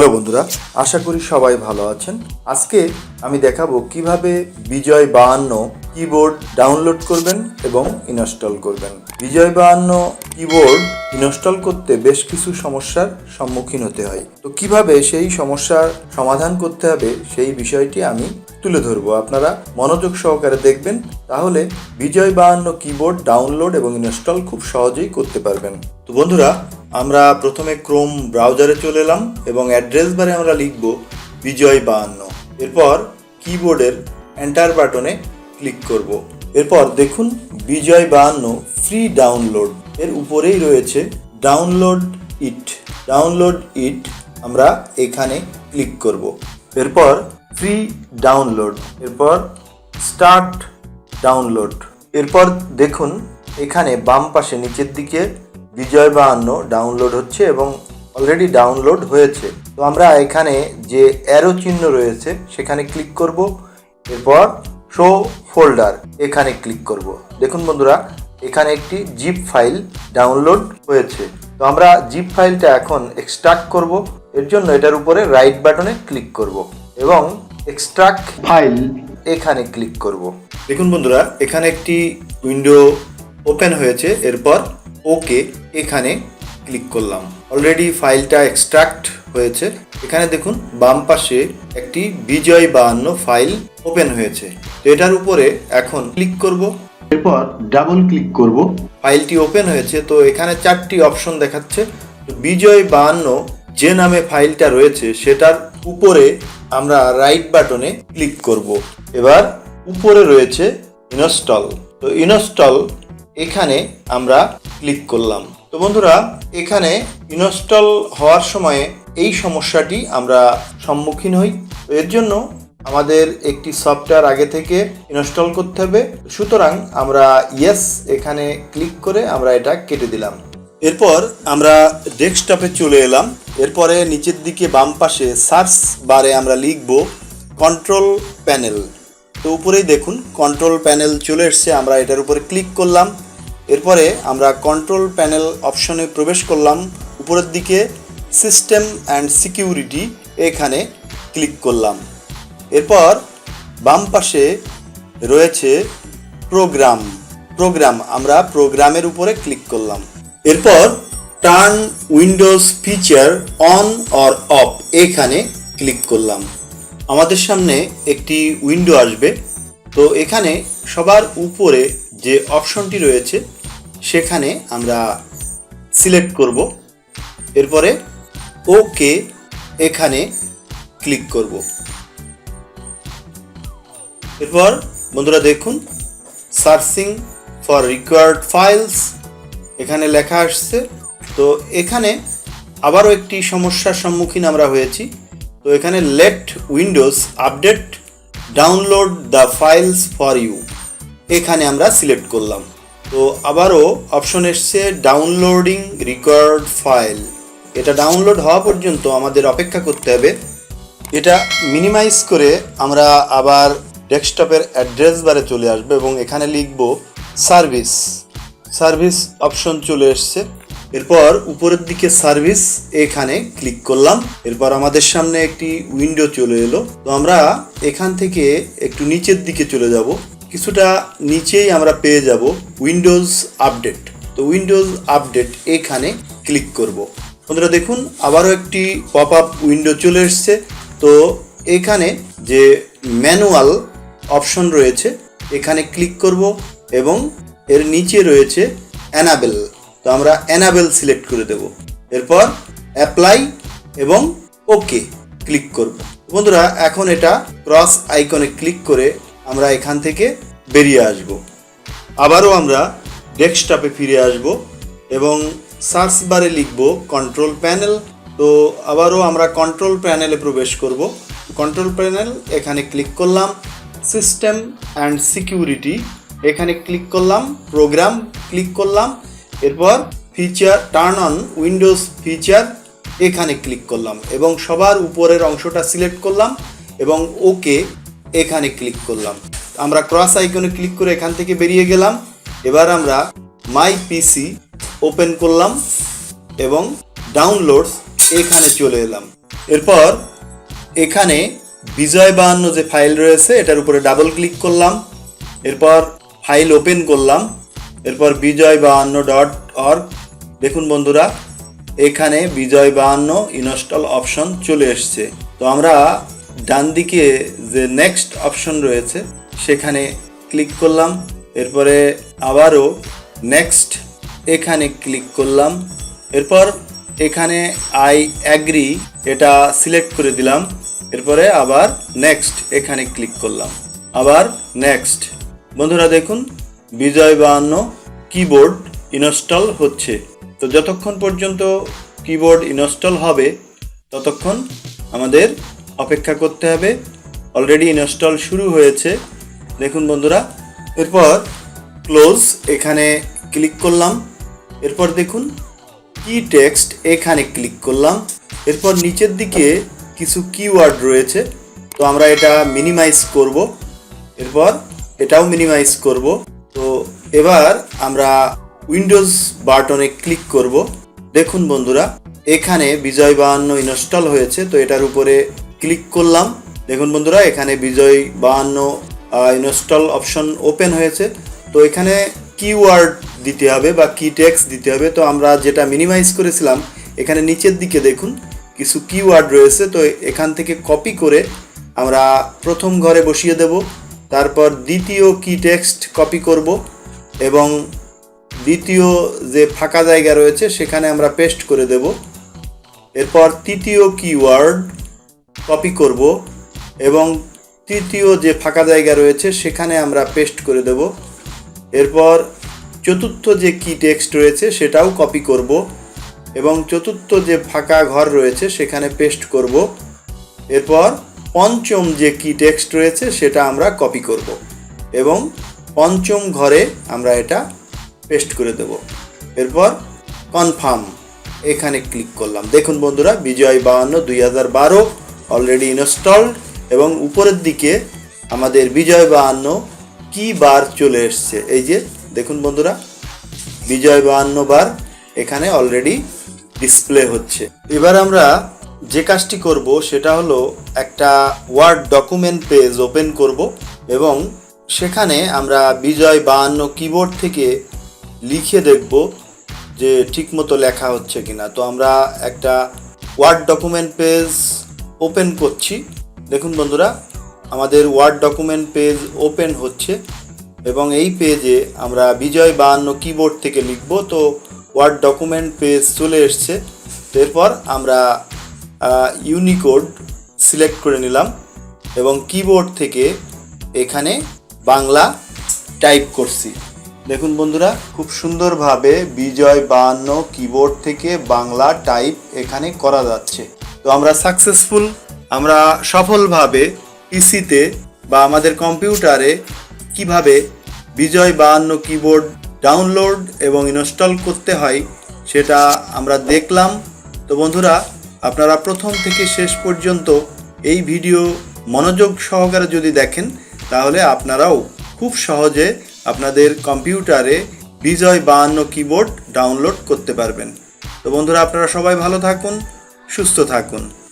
Hello বন্ধুরা, আশা করি সবাই ভালো আছেন। আজকে আমি দেখাবো কীভাবে বিজয় বাহান্ন কিবোর্ড ডাউনলোড করবেন এবং ইনস্টল করবেন। বিজয় বাহান্ন কিবোর্ড ইনস্টল করতে বেশ কিছু সমস্যার সম্মুখীন হতে হয়। তো কীভাবে সেই সমস্যার সমাধান করতে হবে সেই বিষয়টি আমি তুলে ধরবো। আপনারা মনোযোগ সহকারে দেখবেন, তাহলে বিজয় বাহান্ন কিবোর্ড ডাউনলোড এবং ইনস্টল খুব সহজেই করতে পারবেন। তো বন্ধুরা আমরা প্রথমে ক্রোম ব্রাউজারে চলে এলাম এবং অ্যাড্রেস বারে আমরা লিখব বিজয় বাহান্ন। এরপর কিবোর্ডের এন্টার বাটনে ক্লিক করব। এরপর দেখুন বিজয় বাহান্ন ফ্রি ডাউনলোড। এর উপরেই রয়েছে ডাউনলোড ইট। ডাউনলোড ইট আমরা এখানে ক্লিক করব। এরপর ফ্রি ডাউনলোড। এরপর স্টার্ট ডাউনলোড। এরপর দেখুন এখানে বাম পাশে নিচের দিকে বিজয় বা বাহান্ন ডাউনলোড হচ্ছে এবং অলরেডি ডাউনলোড হয়েছে। তো আমরা এখানে যে অ্যারো চিহ্ন রয়েছে সেখানে ক্লিক করব। এরপর শো ফোল্ডার এখানে ক্লিক করব। দেখুন বন্ধুরা এখানে একটি জিপ ফাইল ডাউনলোড হয়েছে। তো আমরা জিপ ফাইলটা এখন এক্সট্রাক্ট করব। এর জন্য এটার উপরে রাইট বাটনে ক্লিক করব এবং এক্সট্রাক্ট ফাইল এখানে ক্লিক করব। দেখুন বন্ধুরা এখানে একটি উইন্ডো ওপেন হয়েছে। এরপর ওকে এখানে ক্লিক করলাম। অলরেডি ফাইলটা এক্সট্রাক্ট হয়েছে। এখানে দেখুন বাম পাশে একটি বিজয় বাহান্ন ফাইল ওপেন হয়েছে। এটার উপরে এখন ক্লিক করব। এরপর ডাবল ক্লিক করব। ফাইলটি ওপেন হয়েছে তো এখানে চারটি অপশন দেখাচ্ছে। বিজয় বাহান্ন যে নামে ফাইলটা রয়েছে সেটার উপরে আমরা রাইট বাটনে ক্লিক করব। এবার উপরে রয়েছে ইনস্টল। তো ইনস্টল এখানে আমরা ক্লিক করলাম। তো বন্ধুরা, এখানে ইনস্টল হওয়ার সময়ে এই সমস্যাটি আমরা সম্মুখীন হই। এর জন্য আমাদের একটি সফটওয়্যার আগে থেকে ইনস্টল করতে হবে। সুতরাং আমরা ইয়েস এখানে ক্লিক করে আমরা এটা কেটে দিলাম। এরপর আমরা ডেস্কটপে চলে এলাম। এরপরে নিচের দিকে বাম পাশে সার্চ বারে আমরা লিখব কন্ট্রোল প্যানেল। তো উপরেই দেখুন, কন্ট্রোল প্যানেল চলে এসছে। আমরা এটার উপরে ক্লিক করলাম। এরপরে আমরা কন্ট্রোল প্যানেল অপশনে প্রবেশ করলাম, উপরের দিকে সিস্টেম অ্যান্ড সিকিউরিটি এখানে ক্লিক করলাম। এরপর বাম পাশে রয়েছে প্রোগ্রাম প্রোগ্রাম আমরা প্রোগ্রামের উপরে ক্লিক করলাম। এরপর turn Windows feature on or off এখানে ক্লিক করলাম। আমাদের সামনে একটি উইন্ডো আসবে। তো এখানে সবার উপরে যে অপশনটি রয়েছে, সেখানে আমরা সিলেক্ট করব। এরপরে ওকে এখানে ক্লিক করব। এরপর বন্ধুরা দেখুন, সার্চিং ফর রিকোয়ার্ড ফাইলস এখানে লেখা আসছে। তো এখানে আবারও একটি সমস্যার সম্মুখীন আমরা হয়েছি। তো এখানে let Windows update, download the files for you. এখানে আমরা সিলেক্ট করলাম। তো আবারও অপশন এসছে ডাউনলোডিং রিকোয়ার্ড ফাইল। এটা ডাউনলোড হওয়া পর্যন্ত আমাদের অপেক্ষা করতে হবে। এটা মিনিমাইজ করে আমরা আবার ডেস্কটপের অ্যাড্রেস বারে চলে আসব এবং এখানে লিখব সার্ভিস। সার্ভিস অপশন চলে এসছে। এরপর উপরের দিকে সার্ভিস এখানে ক্লিক করলাম। এরপর আমাদের সামনে একটি উইন্ডো চলে এলো। তো আমরা এখান থেকে একটু নিচের দিকে চলে যাব। কিছুটা নিচেই আমরা পেয়ে যাব উইন্ডোজ আপডেট। তো উইন্ডোজ আপডেট এখানে ক্লিক করব। বন্ধুরা দেখুন, আবারও একটি পপ আপ উইন্ডো চলে এসছে। তো এখানে যে ম্যানুয়াল অপশন রয়েছে, এখানে ক্লিক করব এবং এর নিচে রয়েছে অ্যানাবেল। তো আমরা অ্যানাবেল সিলেক্ট করে দেব। এরপর অ্যাপ্লাই এবং ওকে ক্লিক করব। বন্ধুরা, এখন এটা ক্রস আইকনে ক্লিক করে আমরা এখান থেকে বেরিয়ে আসব। আবারও আমরা ডেস্কটপে ফিরে আসব এবং সার্চ বারে লিখব কন্ট্রোল প্যানেল। তো আবারও আমরা কন্ট্রোল প্যানেলে প্রবেশ করব। কন্ট্রোল প্যানেল, এখানে ক্লিক করলাম। সিস্টেম অ্যান্ড সিকিউরিটি, এখানে ক্লিক করলাম। প্রোগ্রাম, ক্লিক করলাম। এরপর feature, turn on Windows feature, এখানে ক্লিক করলাম এবং সবার উপরের অংশটা সিলেক্ট করলাম এবং ওকে এখানে ক্লিক করলাম। আমরা ক্রস আইকনে ক্লিক করে এখান থেকে বেরিয়ে গেলাম। এবার আমরা মাই পিসি ওপেন করলাম এবং ডাউনলোডস এখানে চলে এলাম। এরপর এখানে বিজয় বাহান্ন যে ফাইল রয়েছে, এটার উপরে ডাবল ক্লিক করলাম। এরপর ফাইল ওপেন করলাম। এরপর বিজয় বাহান্ন ডট অর্গ দেখুন বন্ধুরা, এখানে বিজয় বাহান্ন ইনস্টল অপশন চলে এসছে। তো আমরা ডান দিকে যে নেক্সট অপশন রয়েছে, সেখানে ক্লিক করলাম। এরপরে আবারও নেক্সট এখানে ক্লিক করলাম। এরপর এখানে আই অ্যাগ্রি এটা সিলেক্ট করে দিলাম। এরপরে আবার নেক্সট এখানে ক্লিক করলাম। আবার নেক্সট বন্ধুরা দেখুন, বিজয় বাহান্ন কিবোর্ড ইনস্টল হচ্ছে। তো যতক্ষণ পর্যন্ত কিবোর্ড ইনস্টল হবে, ততক্ষণ আমাদের অপেক্ষা করতে হবে। অলরেডি ইনস্টল শুরু হয়েছে। দেখুন বন্ধুরা, এরপর ক্লোজ এখানে ক্লিক করলাম। এরপর দেখুন কি টেক্সট এখানে ক্লিক করলাম। এরপর নিচের দিকে কিছু কিওয়ার্ড রয়েছে। তো আমরা এটা মিনিমাইজ করব। এরপর এটাও মিনিমাইজ করব। তো এবার আমরা উইন্ডোজ বাটনে ক্লিক করব। দেখুন বন্ধুরা, এখানে বিজয় বাহান্ন ইনস্টল হয়েছে। তো এটার উপরে ক্লিক করলাম। দেখুন বন্ধুরা, এখানে বিজয় বাহান্ন ইনস্টল অপশন ওপেন হয়েছে। তো এখানে কিওয়ার্ড দিতে হবে বা কি টেক্সট দিতে হবে। তো আমরা যেটা মিনিমাইজ করেছিলাম, এখানে নিচের দিকে দেখুন, কিছু কিওয়ার্ড রয়েছে। তো এখান থেকে কপি করে আমরা প্রথম ঘরে বসিয়ে দেব। তারপর দ্বিতীয় কি টেক্সট কপি করব এবং দ্বিতীয় যে ফাঁকা জায়গা রয়েছে, সেখানে আমরা পেস্ট করে দেব। এরপর তৃতীয় কিওয়ার্ড কপি করব এবং তৃতীয় যে ফাঁকা জায়গা রয়েছে সেখানে আমরা পেস্ট করে দেব। এরপর চতুর্থ যে কি টেক্সট রয়েছে সেটাও কপি করব এবং চতুর্থ যে ফাঁকা ঘর রয়েছে সেখানে পেস্ট করব। এরপর পঞ্চম যে কি টেক্সট রয়েছে সেটা আমরা কপি করব এবং পঞ্চম ঘরে আমরা এটা পেস্ট করে দেব। এরপর কনফার্ম এখানে ক্লিক করলাম। দেখুন বন্ধুরা, বিজয় বাহান্ন দুই হাজার বারো অলরেডি ইনস্টলড এবং উপরের দিকে আমাদের বিজয় বাহান্ন কি বার চলে এসছে? এই যে, দেখুন বন্ধুরা বিজয় বাহান্ন বার এখানে অলরেডি ডিসপ্লে হচ্ছে। এবার আমরা যে কাজটি করব, সেটা হলো একটা ওয়ার্ড ডকুমেন্ট পেজ ওপেন করব এবং সেখানে আমরা বিজয় বাহান্ন কিবোর্ড থেকে লিখে দেখব যে ঠিকমতো লেখা হচ্ছে কিনা। তো আমরা একটা ওয়ার্ড ডকুমেন্ট পেজ ওপেন করছি। দেখুন বন্ধুরা, আমাদের ওয়ার্ড ডকুমেন্ট পেজ ওপেন হচ্ছে এবং এই পেজে আমরা বিজয় বাহান্ন কিবোর্ড থেকে লিখব। তো ওয়ার্ড ডকুমেন্ট পেজ চলে এসছে। এরপর আমরা ইউনিকোড সিলেক্ট করে নিলাম এবং কিবোর্ড থেকে এখানে বাংলা টাইপ করছি। দেখুন বন্ধুরা, খুব সুন্দরভাবে বিজয় বাহান্ন কিবোর্ড থেকে বাংলা টাইপ এখানে করা যাচ্ছে। তো আমরা সাকসেসফুল আমরা সফলভাবে পিসিতে বা আমাদের কম্পিউটারে কীভাবে বিজয় বাহান্ন কিবোর্ড ডাউনলোড এবং ইনস্টল করতে হয় সেটা আমরা দেখলাম। তো বন্ধুরা, আপনারা প্রথম থেকে শেষ পর্যন্ত এই ভিডিও মনোযোগ সহকারে যদি দেখেন, তাহলে আপনারাও খুব সহজে আপনাদের কম্পিউটারে বিজয় বাহান্ন কিবোর্ড ডাউনলোড করতে পারবেন। তো বন্ধুরা, আপনারা সবাই ভালো থাকুন। সুস্থ থাকুন।